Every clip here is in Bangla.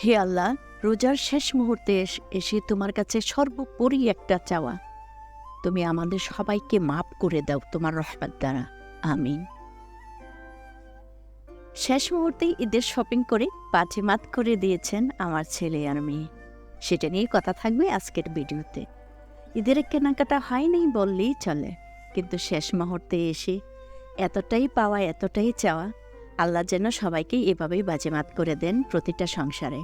হে আল্লাহ, রোজার শেষ মুহূর্তে এসে তোমার কাছে সর্বোপরি একটা চাওয়া। তুমি আমাদের সবাইকে মাফ করে দাও তোমার রহমত দ্বারা। আমিন। শেষ মুহূর্তেই ঈদের শপিং করে বাজিমাত করে দিয়েছেন আমার ছেলে আর মেয়ে। সেটা নিয়ে কথা থাকবে আজকের ভিডিওতে। ঈদের কেনাকাটা হয়নি বললেই চলে, কিন্তু শেষ মুহূর্তে এসে এতটাই পাওয়া, এতটাই চাওয়া আল্লাহ যেন সবাইকে এভাবেই বাজেমাত করে দেন প্রতিটা সংসারে।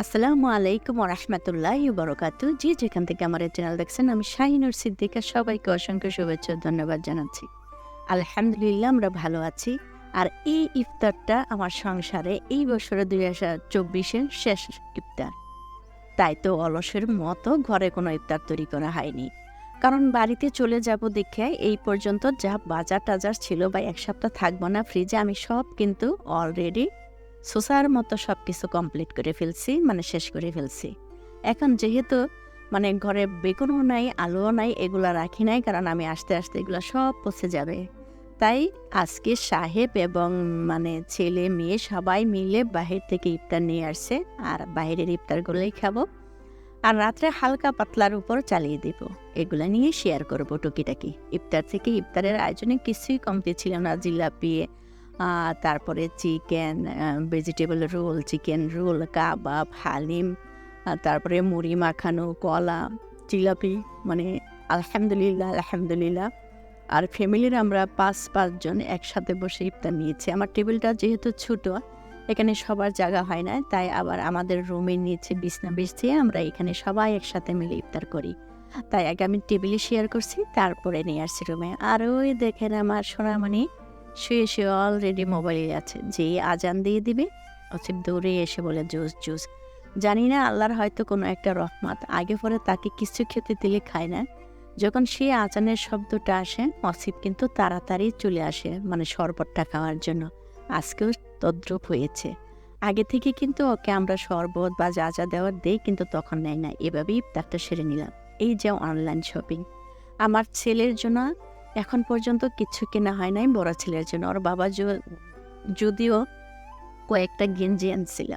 আসসালামু আলাইকুম রহমতুল্লাহ বরকাতু। যে যেখান থেকে আমার চ্যানেল দেখছেন, আমি শাহিনুর সিদ্দিকা সবাইকে অসংখ্য শুভেচ্ছা ধন্যবাদ জানাচ্ছি। আলহামদুলিল্লাহ, আমরা ভালো আছি। আর এই ইফতারটা আমার সংসারে এই বছরে দুই হাজার চব্বিশের শেষ ইফতার। তাই তো অলসের মতো ঘরে কোনো ইফতার তৈরি করা হয়নি। কারণ বাড়িতে চলে যাব দেখে এই পর্যন্ত যা বাজার টাজার ছিল বা এক সপ্তাহ থাকব না ফ্রিজে আমি সব কিন্তু অলরেডি সোসার মতো সব কিছু কমপ্লিট করে ফেলছি মানে শেষ করে ফেলছি। এখন যেহেতু মানে ঘরে বেগুনও নাই, আলুও নাই, এগুলো রাখি নাই, কারণ আমি আস্তে আস্তে এগুলো সব পচে যাবে। তাই আজকে সাহেব এবং মানে ছেলে মেয়ে সবাই মিলে বাহির থেকে ইফতার নিয়ে আসছে, আর বাইরের ইফতারগুলোই খাব। আর রাত্রে হালকা পাতলার উপর চালিয়ে দিব। এগুলো নিয়ে শেয়ার করব টুকিটাকি। ইফতার থেকে ইফতারের আয়োজনে কিছুই কমতি ছিল না। জিলাপি তারপরে chicken vegetable roll chicken roll কাবাব, হালিম তারপরে মুড়ি মাখানো, কলা, জিলাপি মানে আলহামদুলিল্লাহ আলহামদুলিল্লাহ। আর ফ্যামিলির আমরা পাঁচ পাঁচজন একসাথে বসে ইফতার নিয়েছি। আমার টেবিলটা যেহেতু ছোট এখানে সবার জায়গা হয় না, তাই আবার আমাদের রুমের নিচে বিছনা বিছিয়ে আমরা এখানে সবাই একসাথে মিলে ইফতার করি। তাই আগে আমি টেবিলে শেয়ার করছি, তারপরে নিয়ে আসছি রুমে। আর ওই দেখেন আমার সোনামণি, শুয়ে শুয়ে অলরেডি মোবাইলে আছে। যে আজান দিয়ে দিবে অচিব দৌড়ে এসে বলে, জুস জুস। জানি না আল্লাহর হয়তো কোনো একটা রহমত। আগে পরে তাকে কিছু খেতে দিলে খায় না। যখন সে আজানের শব্দটা আসে অসিব কিন্তু তাড়াতাড়ি চলে আসে মানে শরবতটা খাওয়ার জন্য। আজকেও তদ্রুপ হয়েছে। আগে থেকে কিন্তু ওকে আমরা শরবত বা যা যা দেওয়ার দেই কিন্তু তখন নেয় না। এভাবেই ইফতারটা সেরে নিলাম। এই যে অনলাইন শপিং আমার ছেলের জন্য এখন পর্যন্ত কিছু কেনা হয় নাই বড় ছেলের জন্য। ওর বাবা যদিও কয়েকটা গেঞ্জি আনছিল।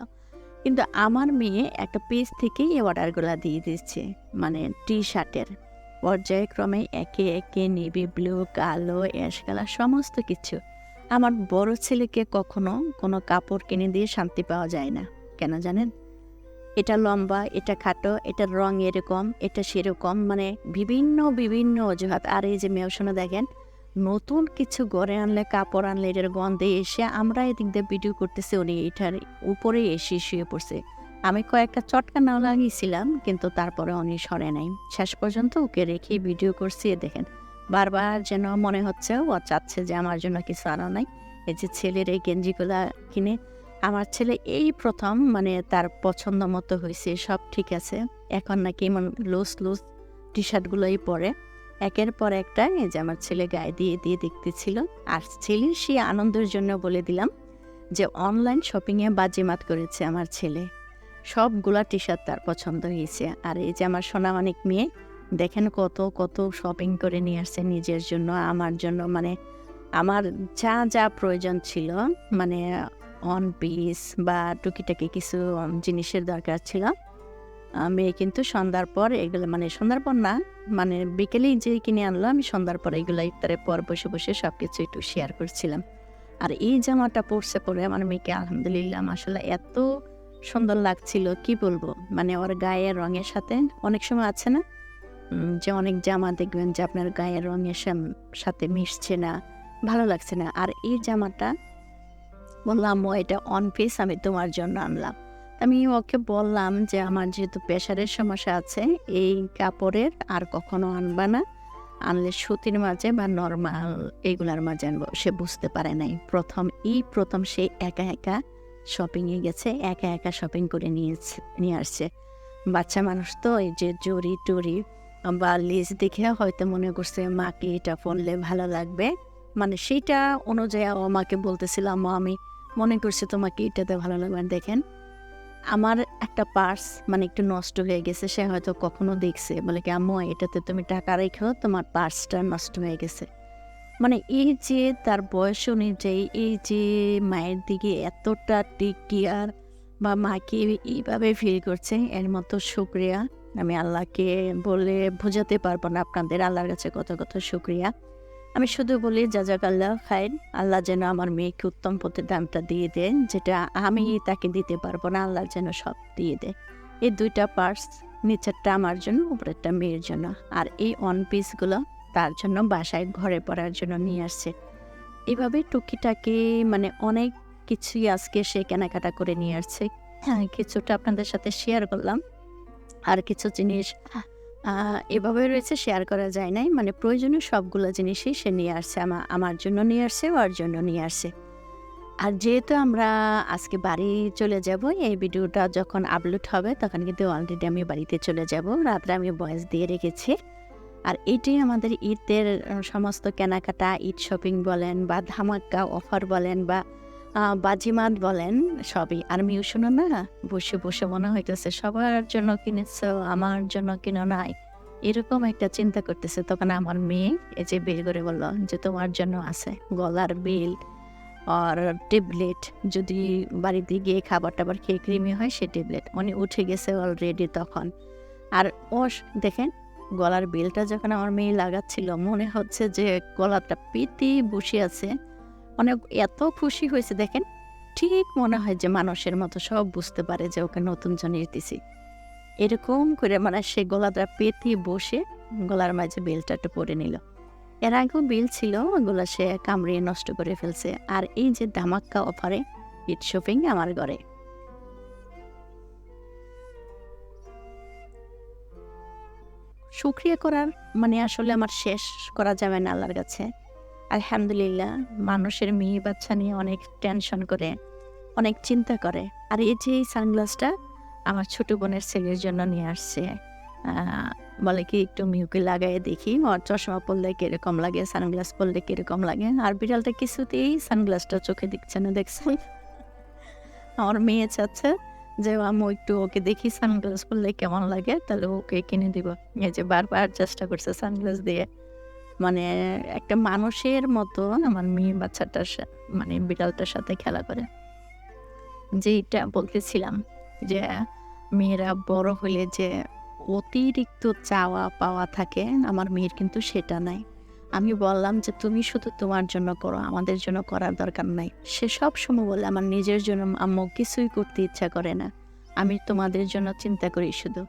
কিন্তু আমার মেয়ে একটা পেজ থেকেই এই অর্ডারগুলো দিয়ে দিচ্ছে মানে টি শার্টের পর্যায়ক্রমে একে একে নেভি ব্লু কালো অ্যাশ কালার সমস্ত কিছু। আমার বড় ছেলেকে কখনো কোনো কাপড় কিনে দিয়ে শান্তি পাওয়া যায় না। কেন জানেন? এটা লম্বা, এটা খাটো এটার রং এরকম, এটা সেরকম মানে বিভিন্ন বিভিন্ন অজুহাত। আর এই যে মেয়সনে দেখেন, নতুন কিছু গড়ে আনলে, কাপড় আনলে, এটার গন্ধে এসে আমরা এদিক দিয়ে ভিডিও করতেছি, উনি এটার উপরে এসে শুয়ে পড়ছে। আমি কয়েকটা চটকা নাও লাগিয়েছিলাম, কিন্তু তারপরে উনি সরে নাই। শেষ পর্যন্ত ওকে রেখে ভিডিও করছি দেখেন। বারবার যেন মনে হচ্ছে, ও চাচ্ছে যে আমার জন্য কিছু আনো নাই। এই যে ছেলের এই গেঞ্জিগুলো কিনে আমার ছেলে এই প্রথম মানে তার পছন্দ মতো হয়েছে, সব ঠিক আছে। এখন নাকি এমন লুজ লুজ টি শার্টগুলোই পরে। একের পর একটা এই যে আমার ছেলে গায়ে দিয়ে দিয়ে দেখতেছিল। আর ছেলের সেই আনন্দের জন্য বলে দিলাম যে অনলাইন শপিংয়ে বাজিমাত করেছে আমার ছেলে। সবগুলা টি শার্ট তার পছন্দ হয়েছে। আর এই যে আমার সোনামানিক মেয়ে দেখেন কত কত শপিং করে নিয়ে আসছে নিজের জন্য, আমার জন্য। মানে আমার যা যা প্রয়োজন ছিল মানে অন পিস বা টুকিটাকি কিছু জিনিসের দরকার ছিল। মেয়ে কিন্তু সন্ধ্যার পর এগুলো মানে সন্ধ্যার পর না মানে বিকেলেই যে কিনে আনলো, আমি সন্ধ্যার পর এগুলো ইফতারের পর বসে বসে সব কিছু একটু শেয়ার করছিলাম। আর এই জামাটা পরছে পরে আমার মেয়েকে আলহামদুলিল্লাহ আসলে এত সুন্দর লাগছিল, কি বলব? মানে ওর গায়ের রঙের সাথে অনেক সময় আছে না যে অনেক জামা দেখবেন যে আপনার গায়ের রঙের সাথে মিশছে না, ভালো লাগছে না। আর এই জামাটা বললাম ও এটা অন পিস আমি তোমার জন্য আনলাম। আমি ওকে বললাম যে, আমার যেহেতু প্রেশারের সমস্যা আছে, এই কাপড়ের আর কখনো আনবা না। আনলে সুতির মাঝে বা নর্মাল এগুলার মাঝে আনব। সে বুঝতে পারে নাই। প্রথম, এই প্রথম সে একা একা শপিংয়ে গেছে, একা একা শপিং করে নিয়েছে, নিয়ে আসছে। বাচ্চা মানুষ তো, এই যে জড়ি টুরি বা লিজ দেখে হয়তো মনে করছে, মাকে এটা পরলে ভালো লাগবে। মানে সেটা অনুযায়ী আমাকে বলতেছিলাম আমি মনে করছি তোমাকে এটাতে ভালো লাগবে দেখেন, আমার একটা পার্স মানে একটু নষ্ট হয়ে গেছে, সে হয়তো কখনো দেখছে। বলে কি, আম্মু, এটাতে তুমি টাকা রেখো, তোমার পার্সটা নষ্ট হয়ে গেছে। মানে এই যে তার বয়স অনুযায়ী, এই যে মায়ের দিকে এতটা টেক কেয়ার বা মাকে এইভাবে ফিল করছে, এর মতো শুক্রিয়া আমি আল্লাহকে বলে বোঝাতে পারব না আপনাদের আল্লাহর কাছে কত কত শুক্রিয়া। আমি শুধু বলি যাজাক আল্লাহ খাইন আল্লাহ যেন আমার মেয়েকে উত্তম পথে দামটা দিয়ে দেন, যেটা আমি তাকে দিতে পারব না, আল্লাহ যেন সব দিয়ে দেয়। এই দুইটা পার্টস নিচেরটা আমার জন্য, উপরেরটা মেয়ের জন্য। আর এই ওয়ান পিসগুলো তার জন্য বাসায় ঘরে পড়ার জন্য নিয়ে আসছে। এভাবে টুকিটাকি মানে অনেক কিছুই আজকে সে কেনাকাটা করে নিয়ে আসছে। হ্যাঁ কিছুটা আপনাদের সাথে শেয়ার করলাম। আর কিছু জিনিস এভাবে রয়েছে শেয়ার করা যায় নাই। মানে প্রয়োজনীয় সবগুলো জিনিসই সে নিয়ে আসছে আমার আমার জন্য নিয়ে আসছে, ওর জন্য নিয়ে আসছে। আর যেহেতু আমরা আজকে বাড়ি চলে যাব, এই ভিডিওটা যখন আপলোড হবে, তখন কিন্তু অলরেডি আমি বাড়িতে চলে যাব। রাত্রে আমি ভয়েস দিয়ে রেখেছি। আর এটাই আমাদের ঈদের সমস্ত কেনাকাটা, ঈদ শপিং বলেন বা ধামাক্কা অফার বলেন বা বাজিমাত বলেন সবই। আর মিউ শোনো না, বসে বসে মনে হইতেছে সবার জন্য কিনেছো, আমার জন্য কিনো নাই। এরকম একটা চিন্তা করতেছে তখন আমার মেয়ে, এই যে বের করে বলল যে তোমার জন্য আছে গলার বেল আর ট্যাবলেট। যদি বাড়িতে গিয়ে খাবার টাবার খেয়ে ক্রিমি হয় সে ট্যাবলেট। উনি উঠে গেছে অলরেডি তখন। আর ও দেখেন, গলার বেলটা যখন আমার মেয়ে লাগাচ্ছিল, মনে হচ্ছে যে গলাটা পেতে বসে আছে। অনেক এত খুশি হয়েছে, দেখেন। ঠিক মনে হয় যে মানুষের মতো সব বুঝতে পারে যে ওকে নতুন জিনিস দিছি। এরকম করে মানে সে গলাটা পেতে বসে গলার মাঝে বেলটা একটু পরে নিল। এর আগেও বিল ছিল, ওগুলো সে কামড়িয়ে নষ্ট করে ফেলছে। আর এই যে ধামাক্কা অফারে ইট শপিং আমার ঘরে। শুক্রিয়া করার মানে আসলে আমার শেষ করা যাবে না আল্লাহর কাছে। আলহামদুলিল্লাহ, মানুষের মেয়ে বাচ্চা নিয়ে অনেক টেনশন করে, অনেক চিন্তা করে। আর এই যে এই সানগ্লাসটা আমার ছোট বোনের ছেলের জন্য নিয়ে আসছে। বলে কি একটু মিউকে লাগাই দেখি, ওর চশমা পরলে কীরকম লাগে সানগ্লাস পরলে কীরকম লাগে। আর বিড়ালটা কিছুতেই সানগ্লাসটা চোখে দিচ্ছে না দেখছে আমার মেয়ে চাচ্ছে যে আমি একটু ওকে দেখি সানগ্লাস পরলে কেমন লাগে? তাহলে ওকে কিনে দিব। এই যে বারবার চেষ্টা করছে সানগ্লাস দিয়ে। মানে একটা মানুষের মতো আমার মেয়ে বাচ্চাটার মানে বিড়ালটার সাথে খেলা করে। যেটা বলতেছিলাম যে, মেয়েরা বড় হলে যে অতিরিক্ত চাওয়া পাওয়া থাকে, আমার মেয়ের কিন্তু সেটা নাই। আমি বললাম যে, তুমি শুধু তোমার জন্য করো, আমাদের জন্য করার দরকার নাই। সে সব সময় বলে, আমার নিজের জন্য, আম্মু কিছুই করতে ইচ্ছা করে না। আমি তোমাদের জন্য চিন্তা করি শুধু।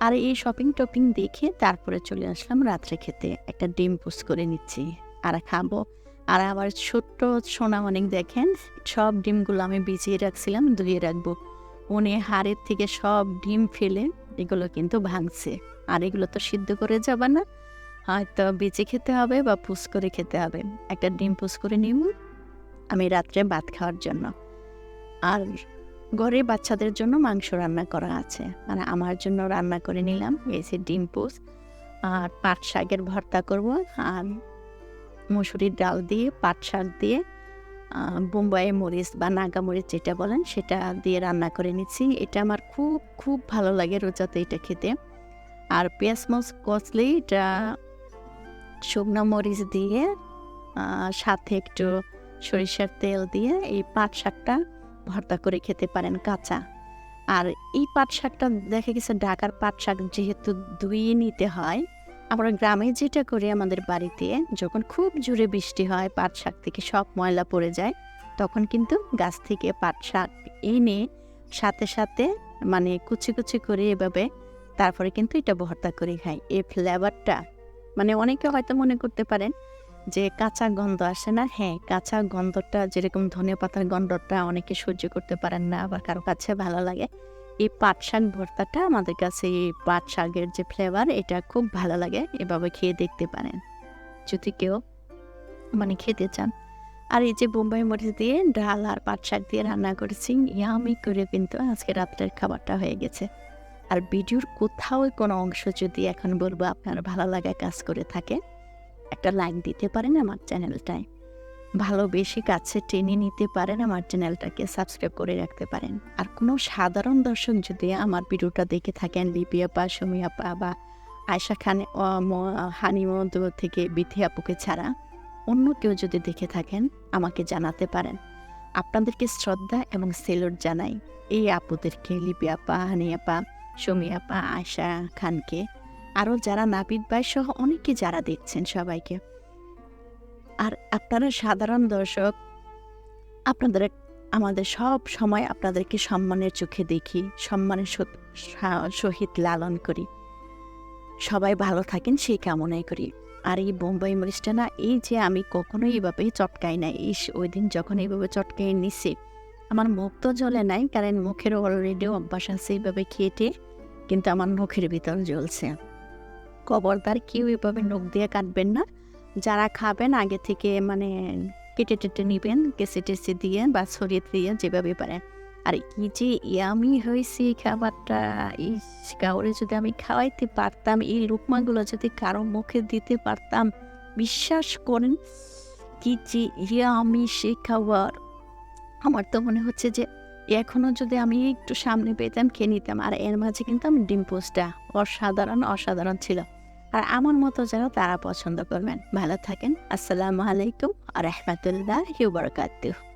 আর এই শপিং টপিং দেখে তারপরে চলে আসলাম রাত্রে খেতে। একটা ডিম পুষ করে নিচ্ছি। আর খাব। আর আবার ছোট্ট সোনা অনেক দেখেন, সব ডিমগুলো আমি বিছিয়ে রাখছিলাম, ধুয়ে রাখব। উনি হাড়ের থেকে সব ডিম ফেলে এগুলো কিন্তু ভাঙছে। আর এগুলো তো সিদ্ধ করে যাবে না। হয়তো বেঁচে খেতে হবে বা পুষ করে খেতে হবে। একটা ডিম পুষ করে নিব আমি রাত্রে ভাত খাওয়ার জন্য। আর ঘরে বাচ্চাদের জন্য মাংস রান্না করা আছে। মানে আমার জন্য রান্না করে নিলাম। যে ডিম পোস আর পাট শাকের ভর্তা করব আর মুসুরির ডাল দিয়ে পাট শাক দিয়ে আহ, বোম্বাই মরিচ বা নাগা মরিচ যেটা বলেন সেটা দিয়ে রান্না করে নিচ্ছি। এটা আমার খুব খুব ভালো লাগে রোজাতে এটা খেতে। আর পেঁয়াজ মচ কচলে এটা শুকনো মরিচ দিয়ে সাথে একটু সরিষার তেল দিয়ে এই পাট শাকটা ভর্তা করে খেতে পারেন কাঁচা। আর এই পাট শাকটা দেখা গেছে ঢাকার পাট শাক যেহেতু ধুয়ে নিতে হয়, আমরা গ্রামে যেটা করি আমাদের বাড়িতে, যখন খুব জোরে বৃষ্টি হয় পাট শাক থেকে সব ময়লা পড়ে যায়, তখন কিন্তু গাছ থেকে পাট শাক এনে সাথে সাথে মানে কুচি কুচি করে এভাবে তারপরে কিন্তু এটা ভর্তা করে খাই। এই ফ্লেভারটা মানে অনেকে হয়তো মনে করতে পারেন যে কাঁচা গন্ধ আসে না হ্যাঁ কাঁচা গন্ধটা যেরকম ধনে পাতার গন্ধটা অনেকে সহ্য করতে পারেন না আবার কারও কাছে ভালো লাগে, এই পাট শাক ভর্তাটা আমাদের কাছে এই পাট শাকের যে ফ্লেভার এটা খুব ভালো লাগে, এভাবে খেয়ে দেখতে পারেন। যদি কেউ মানে খেতে চান। আর এই যে বোম্বাই মরিচ দিয়ে ডাল আর পাট শাক দিয়ে রান্না করেছি ইয়ামি করে কিন্তু আজকে রাত্রের খাবারটা হয়ে গেছে। আর ভিডিওর কোথাও কোনো অংশ যদি এখন বলব আপনার ভালো লাগা কাজ করে থাকে একটা লাইক দিতে পারেন আমার চ্যানেলটায়। ভালোবেসে কাছে টেনে নিতে পারেন আমার চ্যানেলটাকে সাবস্ক্রাইব করে রাখতে পারেন। আর কোনো সাধারণ দর্শক যদি আমার ভিডিওটা দেখে থাকেন লিপি আপা সুমি আপা বা আয়সা খান হানি মধু থেকে বিথি আপুকে ছাড়া অন্য কেউ যদি দেখে থাকেন, আমাকে জানাতে পারেন। আপনাদেরকে শ্রদ্ধা এবং সেলুট জানাই এই আপুদেরকে লিপি আপা হানি আপা সুমি আপা আয়শা খানকে। আরও যারা নাপিত ভাই সহ অনেকে যারা দেখছেন সবাইকে। আর আপনারা সাধারণ দর্শক, আপনাদের আমাদের সব সময় আপনাদেরকে সম্মানের চোখে দেখি, সম্মানের সহিত লালন করি। সবাই ভালো থাকেন, সেই কামনাই করি। আর এই বোম্বাই মরিচটা না, এই যে আমি কখনোই এভাবে চটকাই নাই এই ওই দিন যখন এইভাবে চটকাই নিছি, আমার মুখ তো জ্বলে নাই, কারণ মুখের অলরেডি অভ্যাস আছে এইভাবে খেটে, কিন্তু আমার মুখের ভিতর জ্বলছে। খবরদার কেউ এভাবে নখ দিয়ে কাটবেন না। যারা খাবেন, আগে থেকে মানে কেটে টেটে নেবেন কেসে টেসে দিয়ে বা ছড়িয়ে দিয়ে যেভাবে পারেন। আর কি যে ইয়ামি হয়েছে এই খাবারটা এই কাউরে যদি আমি খাওয়াইতে পারতাম, এই রুকমাগুলো যদি কারও মুখে দিতে পারতাম, বিশ্বাস করেন কি যে ইয়ামি সে খাবার। আমার তো মনে হচ্ছে যে এখনও যদি আমি একটু সামনে পেতাম, খেয়ে নিতাম। আর এর মাঝে কিন্তু আমি ডিম অসাধারণ অসাধারণ ছিল। আর আমার মতো যেন তারা পছন্দ করবেন। ভালো থাকেন। আসসালামু আলাইকুম আর রহমতুল্লাহ বারকাতুহ।